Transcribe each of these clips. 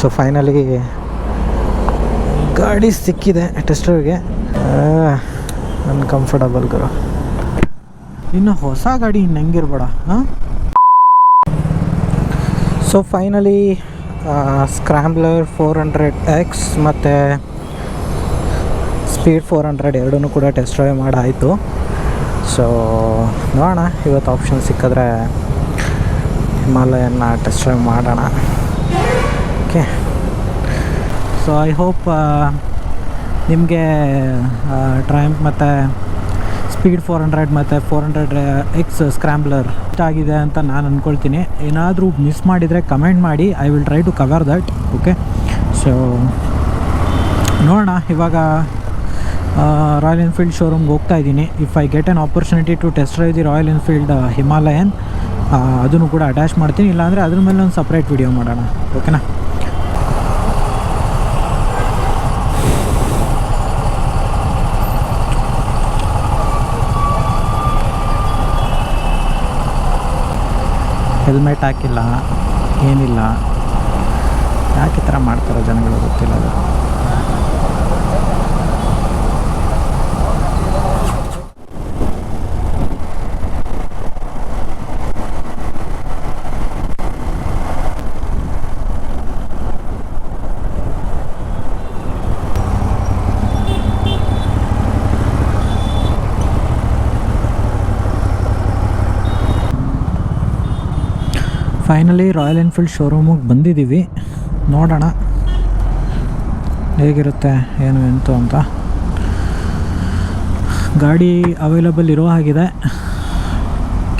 So finally ಗಾಡಿ ಸಿಕ್ಕಿದೆ ಟೆಸ್ಟರ್ಗೆ uncomfortable ಗುರು. ಇನ್ನು ಹೊಸ ಗಾಡಿ ಇನ್ನು ಹೆಂಗಿರ್ಬೇಡ, ಹಾಂ? So finally scrambler four hundred X ಮತ್ತು ಸ್ಪೀಡ್ ಫೋರ್ ಹಂಡ್ರೆಡ್ ಎರಡೂ ಕೂಡ ಟೆಸ್ಟ್ ಡ್ರೈವ್ ಮಾಡಾಯಿತು. ಸೊ ನೋಡೋಣ, ಇವತ್ತು ಆಪ್ಷನ್ ಸಿಕ್ಕಿದ್ರೆ ಹಿಮಾಲಯನ ಟೆಸ್ಟ್ ಡ್ರೈವ್ ಮಾಡೋಣ. ಓಕೆ. ಸೊ ಐ ಹೋಪ್ ನಿಮಗೆ ಟ್ರೈಂಪ್ ಮತ್ತು ಸ್ಪೀಡ್ ಫೋರ್ ಹಂಡ್ರೆಡ್ ಮತ್ತು ಫೋರ್ ಹಂಡ್ರೆಡ್ ಎಕ್ಸ್ ಸ್ಕ್ರ್ಯಾಂಬ್ಲರ್ ಇಷ್ಟ ಆಗಿದೆ ಅಂತ ನಾನು ಅಂದ್ಕೊಳ್ತೀನಿ ಏನಾದರೂ ಮಿಸ್ ಮಾಡಿದರೆ ಕಮೆಂಟ್ ಮಾಡಿ. I will try to cover that okay so ನೋಡೋಣ. ಇವಾಗ ರಾಯಲ್ ಎನ್ಫೀಲ್ಡ್ ಶೋರೂಮ್ಗೆ ಹೋಗ್ತಾ ಇದ್ದೀನಿ. If I get an opportunity to test drive the Royal Enfield Himalayan ಅದನ್ನು ಕೂಡ ಅಟ್ಯಾಚ್ ಮಾಡ್ತೀನಿ. ಇಲ್ಲಾಂದರೆ ಅದ್ರ ಮೇಲೆ ಒಂದು ಸಪ್ರೇಟ್ ವಿಡಿಯೋ ಮಾಡೋಣ ಓಕೆನಾ ಹೆಲ್ಮೆಟ್ ಹಾಕಿಲ್ಲ ಏನಿಲ್ಲ. ಯಾಕೆ ಈ ಥರ ಮಾಡ್ತಾರೋ ಜನಗಳು ಗೊತ್ತಿಲ್ಲ ಅದು. ಫೈನಲಿ ರಾಯಲ್ ಎನ್ಫೀಲ್ಡ್ ಶೋರೂಮಿಗೆ ಬಂದಿದ್ದೀವಿ. ನೋಡೋಣ. ಹೇಗಿರುತ್ತೆ ಏನು ಎಂತು ಅಂತ. ಗಾಡಿ ಅವೈಲಬಲ್ ಇರೋ ಹಾಗಿದೆ.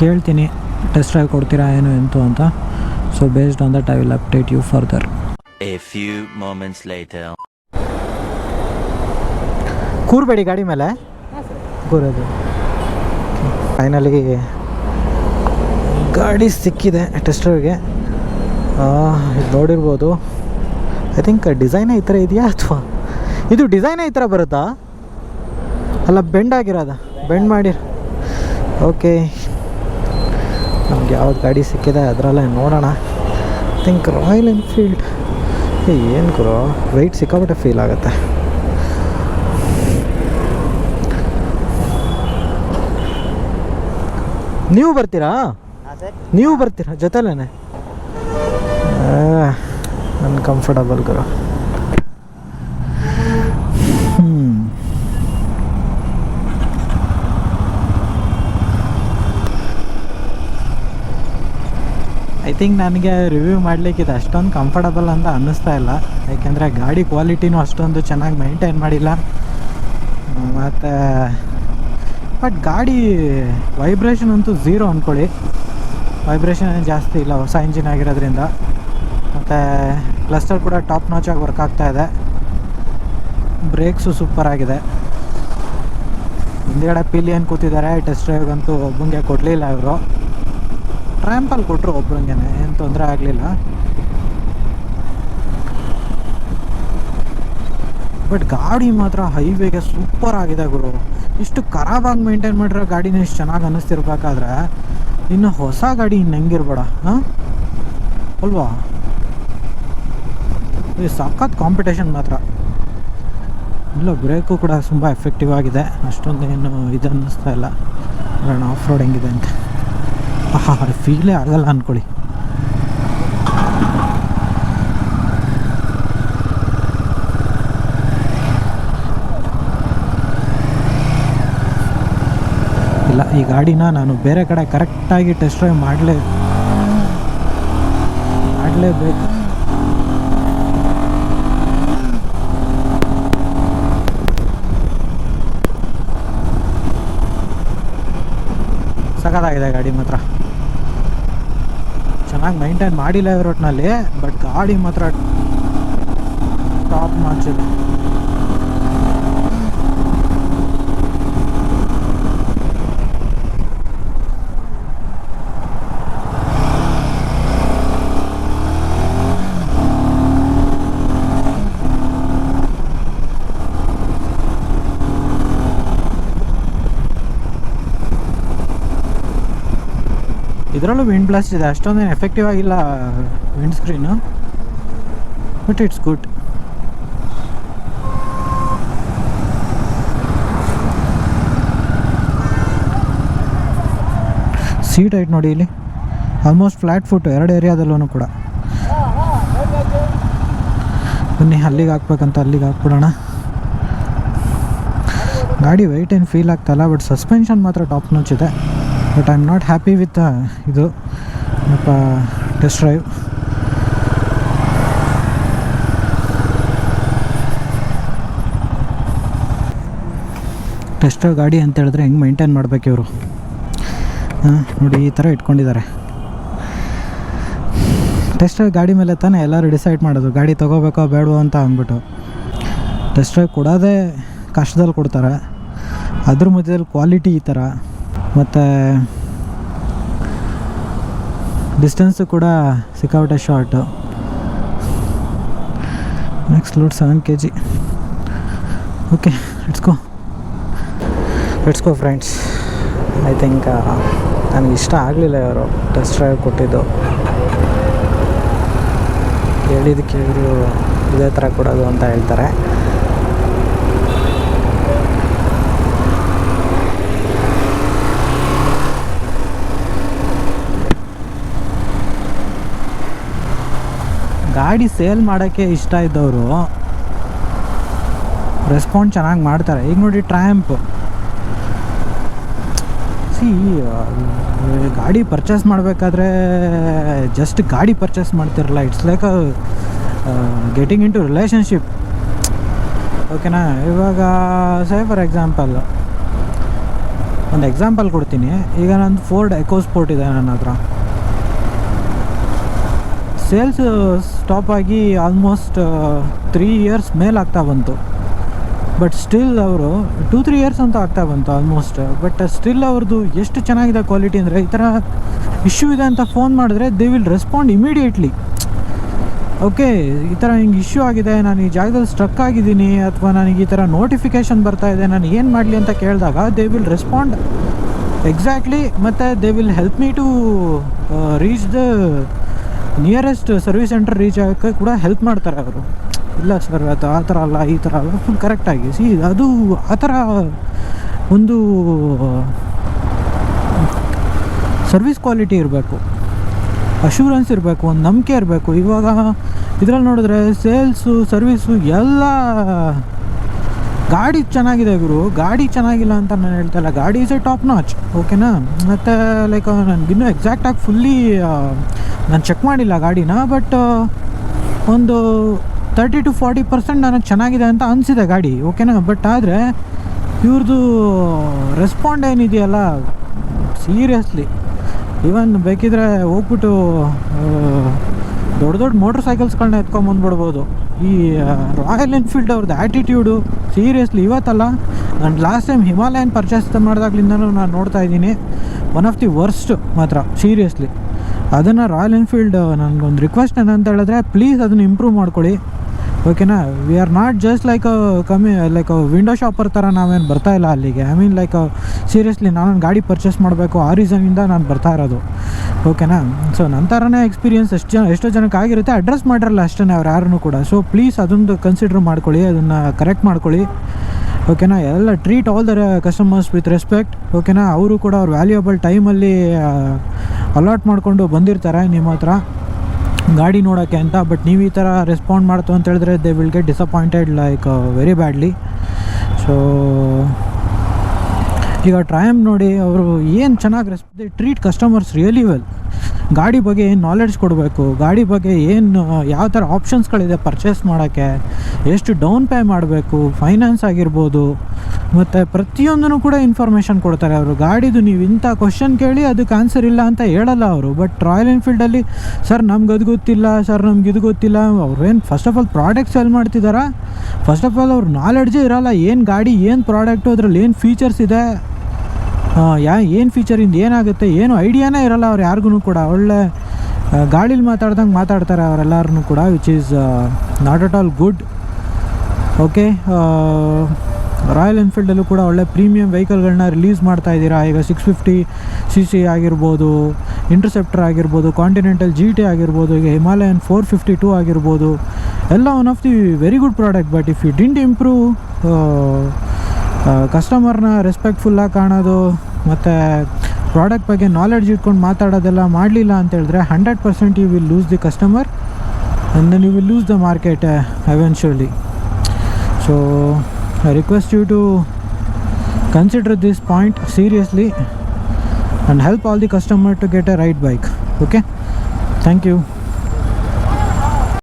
ಕೇಳ್ತೀನಿ ಟೆಸ್ಟ್ ಡ್ರೈವ್ ಕೊಡ್ತೀರಾ ಏನು ಎಂತು ಅಂತ. So based on that I will update you further ಕೂರಬೇಡಿ few moments later. ಕೂರ್ಬೇಡಿ ಗಾಡಿ ಮೇಲೆ. ಕೂರೋದು. ಫೈನಲಿ ಗಾಡಿ ಸಿಕ್ಕಿದೆ ಟೆಸ್ಟರ್ಗೆ. ಇದು ನೋಡಿರ್ಬೋದು. ಐ ಥಿಂಕ್ ಡಿಸೈನೇ ಈ ಥರ ಇದೆಯಾ ಅಥವಾ? ಇದು ಡಿಸೈನೇ ಈ ಥರ ಬರುತ್ತಾ? ಅಲ್ಲ ಬೆಂಡ್ ಆಗಿರೋದ? ಬೆಂಡ್ ಮಾಡಿ. ಓಕೆ ನಮ್ಗೆ ಯಾವ್ದು ಗಾಡಿ ಸಿಕ್ಕಿದೆ ಅದರಲ್ಲೇ ನೋಡೋಣ. ಐ ಥಿಂಕ್ ರಾಯಲ್ ಎನ್ಫೀಲ್ಡ್ ಏನು ಗುರು? ವೆಯ್ಟ್ ಸಿಕ್ಕಾಬಿಟ್ಟೆ ಫೀಲ್ ಆಗುತ್ತೆ. ನೀವು ಬರ್ತೀರಾ? ನೀವು ಬರ್ತೀರಾ ಜೊತೆಲೇನೆ? ಅನ್ಕಂಫರ್ಟಬಲ್ ಗುರು. ಐ ಥಿಂಕ್ ನನಗೆ ರಿವ್ಯೂ ಮಾಡಲಿಕ್ಕೆ ಇದು ಅಷ್ಟೊಂದು ಕಂಫರ್ಟಬಲ್ ಅಂತ ಅನ್ನಿಸ್ತಾ ಇಲ್ಲ. ಯಾಕೆಂದರೆ ಗಾಡಿ ಕ್ವಾಲಿಟಿನೂ ಅಷ್ಟೊಂದು ಚೆನ್ನಾಗಿ ಮೈಂಟೈನ್ ಮಾಡಿಲ್ಲ. ಮತ್ತು ಬಟ್ ಗಾಡಿ ವೈಬ್ರೇಷನ್ ಅಂತೂ ಝೀರೋ ಅಂದ್ಕೊಳ್ಳಿ ವೈಬ್ರೇಷನ್ ಏನು ಜಾಸ್ತಿ ಇಲ್ಲ, ಹೊಸ ಇಂಜಿನ್ ಆಗಿರೋದ್ರಿಂದ. ಮತ್ತು ಕ್ಲಸ್ಟರ್ ಕೂಡ ಟಾಪ್ ನಾಚಾಗಿ ವರ್ಕ್ ಆಗ್ತಾ ಇದೆ. ಬ್ರೇಕ್ಸು ಸೂಪರ್ ಆಗಿದೆ. ಹಿಂದ್ಗಡೆ ಏನು ಕೂತಿದ್ದಾರೆ ಟೆಸ್ಟ್ ಡ್ರೈವ್ಗಂತೂ ಒಬ್ಬಂಗೆ ಕೊಡಲಿಲ್ಲ ಇವರು. ಟ್ರ್ಯಾಂಪಲ್ಲಿ ಕೊಟ್ಟರು ಒಬ್ರಂಗೆ ಏನು ತೊಂದರೆ ಆಗಲಿಲ್ಲ. ಬಟ್ ಗಾಡಿ ಮಾತ್ರ ಹೈವೇಗೆ ಸೂಪರ್ ಆಗಿದೆ ಗುರು. ಇಷ್ಟು ಖರಾಬಾಗಿ ಮೇಂಟೈನ್ ಮಾಡಿರೋ ಗಾಡಿನ ಇಷ್ಟು ಚೆನ್ನಾಗಿ ಅನ್ನಿಸ್ತಿರ್ಬೇಕಾದ್ರೆ ಇನ್ನು ಹೊಸ ಗಾಡಿ ಇನ್ನು ಹೆಂಗಿರ್ಬೇಡ, ಹಾಂ? ಅಲ್ವಾ? ಈ ಸಖತ್ ಕಾಂಪಿಟೇಷನ್ ಮಾತ್ರ. ಇಲ್ಲ ಬ್ರೇಕು ಕೂಡ ತುಂಬ ಎಫೆಕ್ಟಿವ್ ಆಗಿದೆ. ಅಷ್ಟೊಂದು ಏನು ಇದು ಅನ್ನಿಸ್ತಾ ಇಲ್ಲ. ಆಫ್ ರೋಡ್ ಹೆಂಗಿದೆ ಅಂತ. ಫೀಲೇ ಆಗಲ್ಲ ಅಂದ್ಕೊಳ್ಳಿ ಇಲ್ಲ ಈ ಗಾಡಿನ ನಾನು ಬೇರೆ ಕಡೆ ಕರೆಕ್ಟಾಗಿ ಟೆಸ್ಟ್ ಡ್ರೈವ್ ಮಾಡಲೇ ಮಾಡಲೇಬೇಕು. ಸಖತ್ತಾಗಿದೆ ಗಾಡಿ ಮಾತ್ರ. ಚೆನ್ನಾಗಿ ಮೈಂಟೈನ್ ಮಾಡಿಲ್ಲ ರೋಟ್ನಲ್ಲಿ ಬಟ್ ಗಾಡಿ ಮಾತ್ರ ಟಾಪ್ ನಾಚ್ ಇದರಲ್ಲೂ ವಿಂಡ್ ಬ್ಲಾಸ್ಟ್ ಇದೆ. ಅಷ್ಟೊಂದೇನು ಎಫೆಕ್ಟಿವ್ ಆಗಿಲ್ಲ wind screen but it's good seat height ನೋಡಿ ಇಲ್ಲಿ. ಆಲ್ಮೋಸ್ಟ್ ಫ್ಲ್ಯಾಟ್ ಫುಟ್ ಎರಡು ಏರಿಯಾದಲ್ಲೂ ಕೂಡ. ಬನ್ನಿ, ಅಲ್ಲಿಗೆ ಹಾಕ್ಬೇಕಂತ ಅಲ್ಲಿಗೆ ಹಾಕ್ಬಿಡೋಣ. ಗಾಡಿ ವೆಯ್ಟ್ ಏನು ಫೀಲ್ ಆಗ್ತಾಯಿಲ್ಲ ಬಟ್ ಸಸ್ಪೆನ್ಷನ್ ಮಾತ್ರ ಟಾಪ್ ನಾಚ್ ಇದೆ. But I am not happy with ಇದು ಟೆಸ್ಟ್ ಡ್ರೈವ್ ಟೆಸ್ಟ್ ಡ್ರೈವ್ ಗಾಡಿ ಅಂತ ಹೇಳಿದ್ರೆ ಹೆಂಗೆ ಮೈಂಟೈನ್ ಮಾಡ್ಬೇಕು ಇವರು? ಹಾಂ, ನೋಡಿ, ಈ ಥರ ಇಟ್ಕೊಂಡಿದ್ದಾರೆ. ಟೆಸ್ಟ್ ಡ್ರೈವ್ ಗಾಡಿ ಮೇಲೆ ತಾನೇ ಎಲ್ಲರೂ ಡಿಸೈಡ್ ಮಾಡೋದು, ಗಾಡಿ ತೊಗೋಬೇಕೋ ಬೇಡವೋ ಅಂತ ಅಂದ್ಬಿಟ್ಟು. ಟೆಸ್ಟ್ ಡ್ರೈವ್ ಕೊಡೋದೇ ಕಷ್ಟದಲ್ಲಿ ಕೊಡ್ತಾರೆ. ಅದ್ರ ಮಧ್ಯದಲ್ಲಿ ಕ್ವಾಲಿಟಿ ಈ ಥರ ಮತ್ತು ಡಿಸ್ಟೆನ್ಸು ಕೂಡ ಸಿಕ್ಕಾಪಟ್ಟೆ short next load seven K G okay ಇಟ್ಸ್ಕೋ ಇಟ್ಸ್ಕೋ ಫ್ರೆಂಡ್ಸ್ ಐ ಥಿಂಕ್ ನನಗೆ ಇಷ್ಟ ಆಗಲಿಲ್ಲ ಇವರು ಟೆಸ್ಟ್ ಡ್ರೈವ್ ಕೊಟ್ಟಿದ್ದು. ಹೇಳಿದ್ದಕ್ಕೆ ಇವರು ಇದೇ ಥರ ಕೊಡೋದು ಅಂತ ಹೇಳ್ತಾರೆ. ಗಾಡಿ ಸೇಲ್ ಮಾಡೋಕ್ಕೆ ಇಷ್ಟ ಇದ್ದವರು ರೆಸ್ಪಾಂಡ್ ಚೆನ್ನಾಗಿ ಮಾಡ್ತಾರೆ. ಈಗ ನೋಡಿ ಟ್ರ್ಯಾಂಪ್ ಸಿ, ಗಾಡಿ ಪರ್ಚೇಸ್ ಮಾಡಬೇಕಾದ್ರೆ ಜಸ್ಟ್ ಗಾಡಿ ಪರ್ಚೇಸ್ ಮಾಡ್ತಿರಲ್ಲ. It's like getting in to relationship ಓಕೆನಾ ಇವಾಗ ಸೇ ಫಾರ್ ಎಕ್ಸಾಂಪಲ್ ಒಂದು ಎಕ್ಸಾಂಪಲ್ ಕೊಡ್ತೀನಿ. ಈಗ ನಂದು ಫೋರ್ಡ್ ಎಕೋಸ್ಪೋರ್ಟ್ ಇದೆ ನನ್ನ ಹತ್ರ ಸೇಲ್ಸ್ ಸ್ಟಾಪ್ ಆಗಿ ಆಲ್ಮೋಸ್ಟ್ ತ್ರೀ ಇಯರ್ಸ್ ಮೇಲಾಗ್ತಾ ಬಂತು. ಬಟ್ ಸ್ಟಿಲ್ ಅವರು ಟೂ ತ್ರೀ ಇಯರ್ಸ್ ಅಂತ ಆಗ್ತಾ ಬಂತು ಆಲ್ಮೋಸ್ಟ್ ಬಟ್ ಸ್ಟಿಲ್ ಅವ್ರದ್ದು ಎಷ್ಟು ಚೆನ್ನಾಗಿದೆ ಕ್ವಾಲಿಟಿ ಅಂದರೆ ಈ ಥರ ಇಶ್ಯೂ ಇದೆ ಅಂತ ಫೋನ್ ಮಾಡಿದ್ರೆ they will respond immediately okay ಈ ಥರ ಹಿಂಗೆ ಇಶ್ಯೂ ಆಗಿದೆ, ನಾನು ಈ ಜಾಗದಲ್ಲಿ ಸ್ಟ್ರಕ್ ಆಗಿದ್ದೀನಿ ಅಥವಾ ನನಗೆ ಈ ಥರ ನೋಟಿಫಿಕೇಶನ್ ಬರ್ತಾ ಇದೆ, ನಾನು ಏನು ಮಾಡಲಿ ಅಂತ ಕೇಳಿದಾಗ ದೇ ವಿಲ್ ರೆಸ್ಪಾಂಡ್ ಎಕ್ಸಾಕ್ಟ್ಲಿ ಮತ್ತು they will help me to reach the nearest service centre reach ಆಗೋಕ್ಕೆ ಕೂಡ ಹೆಲ್ಪ್ ಮಾಡ್ತಾರೆ ಅವರು. ಇಲ್ಲ ಸರ್ ಅದು ಆ ಥರ ಅಲ್ಲ, ಈ ಥರ ಅಲ್ಲ ಫುಲ್ ಕರೆಕ್ಟಾಗಿ ಸಿ ಅದು ಆ ಥರ ಒಂದು ಸರ್ವಿಸ್ ಕ್ವಾಲಿಟಿ ಇರಬೇಕು. ಅಶ್ಯೂರೆನ್ಸ್ ಇರಬೇಕು, ಒಂದು ನಂಬಿಕೆ ಇರಬೇಕು. ಇವಾಗ ಇದರಲ್ಲಿ ನೋಡಿದ್ರೆ ಸೇಲ್ಸು ಸರ್ವಿಸು ಎಲ್ಲ ಗಾಡಿ ಚೆನ್ನಾಗಿದೆ ಗುರು. ಗಾಡಿ ಚೆನ್ನಾಗಿಲ್ಲ ಅಂತ ನಾನು ಹೇಳ್ತಾ ಇಲ್ಲ. ಗಾಡಿ ಇಸ್ ಎ ಟಾಪ್ ನಾಚ್ ಓಕೆನಾ ಮತ್ತು ಲೈಕ್ ನನಗಿನ್ನೂ ಎಕ್ಸಾಕ್ಟಾಗಿ ಫುಲ್ಲಿ ನಾನು ಚೆಕ್ ಮಾಡಿಲ್ಲ ಗಾಡಿನ ಬಟ್ ಒಂದು ತರ್ಟಿ ಟು ಫಾರ್ಟಿ ಪರ್ಸೆಂಟ್ ನನಗೆ ಚೆನ್ನಾಗಿದೆ ಅಂತ ಅನಿಸಿದೆ ಗಾಡಿ ಓಕೆನಾ ಬಟ್ ಆದರೆ ಇವ್ರದ್ದು ರೆಸ್ಪಾಂಡ್ ಏನಿದೆಯಲ್ಲ ಸೀರಿಯಸ್ಲಿ ಇವನ್ ಬೇಕಿದ್ರೆ ಹೋಗ್ಬಿಟ್ಟು ದೊಡ್ಡ ದೊಡ್ಡ ಮೋಟ್ರ್ ಸೈಕಲ್ಸ್ಗಳನ್ನ ಎತ್ಕೊಂಬಂದ್ಬಿಡ್ಬೋದು ಈ ರಾಯಲ್ ಎನ್ಫೀಲ್ಡ್ ಅವ್ರದ್ದು ಆ್ಯಟಿಟ್ಯೂಡು ಸೀರಿಯಸ್ಲಿ ಇವತ್ತಲ್ಲ, ನಾನು ಲಾಸ್ಟ್ ಟೈಮ್ ಹಿಮಾಲಯನ್ ಪರ್ಚೇಸ್ ಮಾಡಿದಾಗ್ಲಿಂದನೂ ನಾನು ನೋಡ್ತಾ ಇದ್ದೀನಿ ಒನ್ ಆಫ್ ದಿ ವರ್ಸ್ಟ್ ಮಾತ್ರ ಸೀರಿಯಸ್ಲಿ ಅದನ್ನು ರಾಯಲ್ ಎನ್ಫೀಲ್ಡ್ ನನಗೊಂದು ರಿಕ್ವೆಸ್ಟ್ ಏನಂತ ಹೇಳಿದ್ರೆ ಪ್ಲೀಸ್ ಅದನ್ನು ಇಂಪ್ರೂವ್ ಮಾಡ್ಕೊಳ್ಳಿ. ಓಕೆನಾ we are not just like ಕಮ್ಮಿ ಲೈಕ್ ವಿಂಡೋ ಶಾಪರ್ ಥರ ನಾವೇನು ಬರ್ತಾ ಇಲ್ಲ ಅಲ್ಲಿಗೆ. ಐ ಮೀನ್ ಲೈಕ್ ಸೀರಿಯಸ್ಲಿ ನಾನು ಗಾಡಿ ಪರ್ಚೇಸ್ ಮಾಡಬೇಕು, ಆ ರೀಸನಿಂದ ನಾನು ಬರ್ತಾ ಇರೋದು. ಓಕೆನಾ ಸೊ ನನ್ನ ಥರನೇ ಎಕ್ಸ್ಪೀರಿಯನ್ಸ್ ಎಷ್ಟು ಜನ, ಎಷ್ಟೋ ಜನಕ್ಕೆ ಆಗಿರುತ್ತೆ ಅಡ್ರೆಸ್ ಮಾಡಿರಲ್ಲ ಅಷ್ಟೇ ಅವ್ರು ಯಾರನ್ನೂ ಕೂಡ. ಸೊ ಪ್ಲೀಸ್ ಅದೊಂದು ಕನ್ಸಿಡರ್ ಮಾಡ್ಕೊಳ್ಳಿ, ಅದನ್ನು ಕರೆಕ್ಟ್ ಮಾಡ್ಕೊಳ್ಳಿ. ಓಕೆನಾ ಎಲ್ಲ treat all their customers with respect ಓಕೆನಾ ಅವರು ಕೂಡ ಅವ್ರ ವ್ಯಾಲ್ಯೂಯಬಲ್ ಟೈಮಲ್ಲಿ ಅಲಾಟ್ ಮಾಡಿಕೊಂಡು ಬಂದಿರ್ತಾರೆ, ನಿಮ್ಮ ಹತ್ರ ಗಾಡಿ ನೋಡೋಕ್ಕೆ ಅಂತ. ಬಟ್ ನೀವು ಈ ಥರ ರೆಸ್ಪಾಂಡ್ ಮಾಡ್ತು ಅಂತ ಹೇಳಿದ್ರೆ they will get disappointed like very badly so ಈಗ ಟ್ರಯಮ್ ನೋಡಿ, ಅವರು ಏನು ಚೆನ್ನಾಗಿ ರೆಸ್ ಟ್ರೀಟ್ ಕಸ್ಟಮರ್ಸ್ ರಿಯಲಿ ವೆಲ್ ಗಾಡಿ ಬಗ್ಗೆ ಏನು ನಾಲೆಡ್ಜ್ ಕೊಡಬೇಕು. ಗಾಡಿ ಬಗ್ಗೆ ಏನು, ಯಾವ ಥರ ಆಪ್ಷನ್ಸ್ಗಳಿದೆ ಪರ್ಚೇಸ್ ಮಾಡೋಕ್ಕೆ? ಎಷ್ಟು ಡೌನ್ ಪೇ ಮಾಡಬೇಕು? ಫೈನಾನ್ಸ್ ಆಗಿರ್ಬೋದು. ಮತ್ತು ಪ್ರತಿಯೊಂದನ್ನು ಕೂಡ ಇನ್ಫಾರ್ಮೇಷನ್ ಕೊಡ್ತಾರೆ ಅವರು. ಗಾಡಿದು ನೀವು ಇಂಥ ಕ್ವಶನ್ ಕೇಳಿ ಅದಕ್ಕೆ ಆನ್ಸರ್ ಇಲ್ಲ ಅಂತ ಹೇಳಲ್ಲ ಅವರು. ಬಟ್ ರಾಯಲ್ ಎನ್ಫೀಲ್ಡಲ್ಲಿ ಸರ್, ನಮ್ಗೆ ಅದು ಗೊತ್ತಿಲ್ಲ. ಸರ್, ನಮ್ಗೆ ಇದು ಗೊತ್ತಿಲ್ಲ. ಅವ್ರೇನು first of all product sell ಮಾಡ್ತಿದ್ದಾರಾ? First of all ಅವ್ರ ನಾಲೆಡ್ಜೇ ಇರಲ್ಲ. ಏನು ಗಾಡಿ, ಏನು ಪ್ರಾಡಕ್ಟು ಅದರಲ್ಲಿ ಏನು ಫೀಚರ್ಸ್ ಇದೆ? ಯಾ, ಏನು ಫೀಚರಿಂದ ಏನಾಗುತ್ತೆ? ಏನು ಐಡಿಯಾನೇ ಇರಲ್ಲ ಅವ್ರು ಯಾರಿಗೂ ಕೂಡ. ಒಳ್ಳೆ ಗಾಳೀಲಿ ಮಾತಾಡ್ದಂಗೆ ಮಾತಾಡ್ತಾರೆ ಅವರೆಲ್ಲರೂ ಕೂಡ which is not at all good okay Royal ಎನ್ಫೀಲ್ಡಲ್ಲೂ ಕೂಡ ಒಳ್ಳೆ ಪ್ರೀಮಿಯಂ ವೆಹಿಕಲ್ಗಳನ್ನ ರಿಲೀಸ್ ಮಾಡ್ತಾ ಇದ್ದೀರಾ. ಈಗ ಸಿಕ್ಸ್ ಫಿಫ್ಟಿ ಸಿ ಸಿ ಆಗಿರ್ಬೋದು ಇಂಟರ್ಸೆಪ್ಟರ್ ಆಗಿರ್ಬೋದು ಕಾಂಟಿನೆಂಟಲ್ ಜಿ ಟಿ ಆಗಿರ್ಬೋದು, ಈಗ ಹಿಮಾಲಯನ್ ಫೋರ್ ಫಿಫ್ಟಿ ಟೂ ಆಗಿರ್ಬೋದು. ಎಲ್ಲ one of the very good product but if you didn't improve ಕಸ್ಟಮರ್ನ ರೆಸ್ಪೆಕ್ಟ್ಫುಲ್ಲಾಗಿ ಕಾಣೋದು, ಮತ್ತು ಪ್ರಾಡಕ್ಟ್ ಬಗ್ಗೆ ನಾಲೆಡ್ಜ್ ಇಟ್ಕೊಂಡು ಮಾತಾಡೋದೆಲ್ಲ ಮಾಡಲಿಲ್ಲ ಅಂತ ಹೇಳಿದ್ರೆ hundred percent you will lose the customer and then you will lose the market eventually so I request you to consider this point seriously and help all the customer to get a right bike okay thank you.